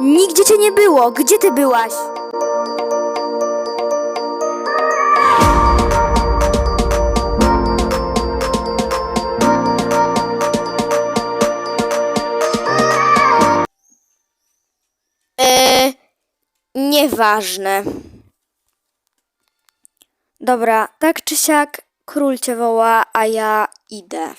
Nigdzie cię nie było. Gdzie ty byłaś? Eee, nieważne. Dobra, tak czy siak, król cię woła, a ja idę.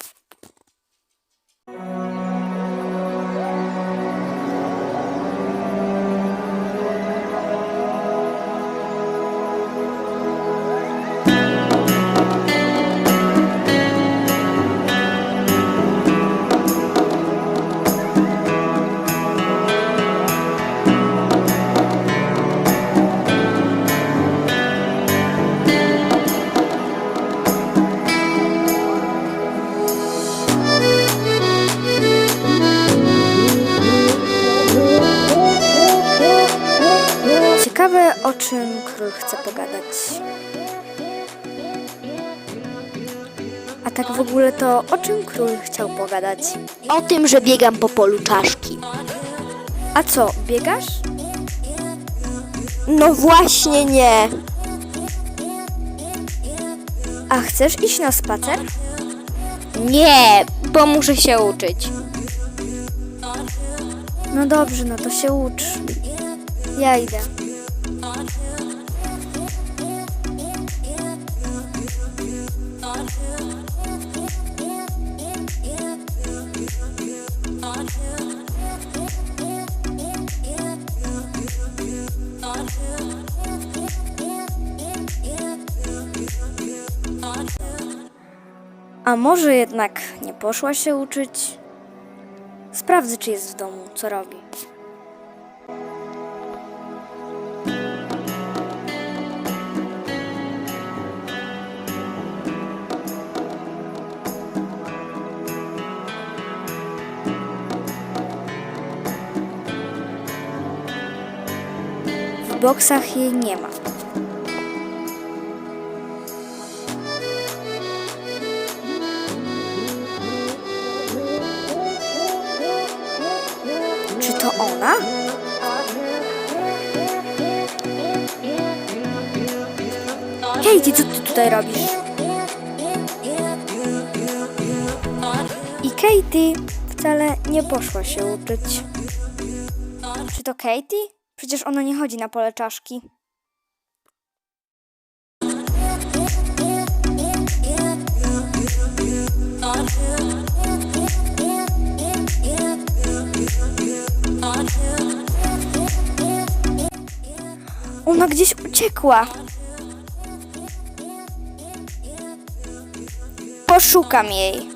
Ciekawe, o czym król chce pogadać. A tak w ogóle to o czym król chciał pogadać? O tym, że biegam po polu czaszki. A co, biegasz? No właśnie nie. A chcesz iść na spacer? Nie, bo muszę się uczyć. No dobrze, no to się ucz. Ja idę. A może jednak nie poszła się uczyć? Sprawdzę, czy jest w domu, co robi. W boksach jej nie ma. Katie, co ty tutaj robisz? I Katie wcale nie poszła się uczyć. Czy to Katie? Przecież ona nie chodzi na pole czaszki. Ona gdzieś uciekła. Poszukam jej.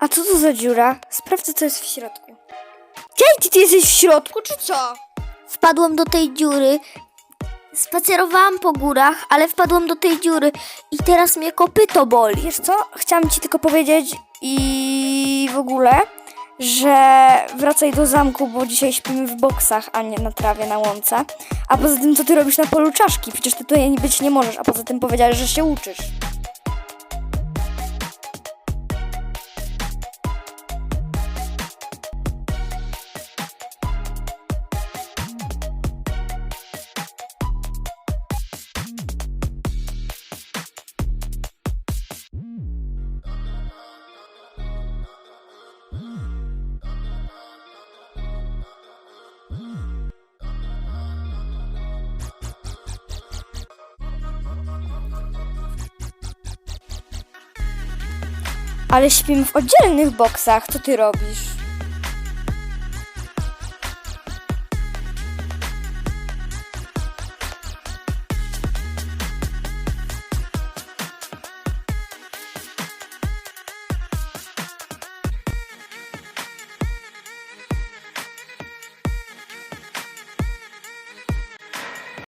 A co to za dziura? Sprawdzę, co jest w środku. Katie, ty jesteś w środku, czy co? Wpadłam do tej dziury. Spacerowałam po górach, ale wpadłam do tej dziury i teraz mnie kopyto boli. Wiesz co? Chciałam ci tylko powiedzieć i w ogóle, że wracaj do zamku, bo dzisiaj śpimy w boksach, a nie na trawie, na łące. A poza tym, co ty robisz na polu czaszki? Przecież ty tutaj być nie możesz, a poza tym powiedziałeś, że się uczysz. Ale śpimy w oddzielnych boksach. Co ty robisz?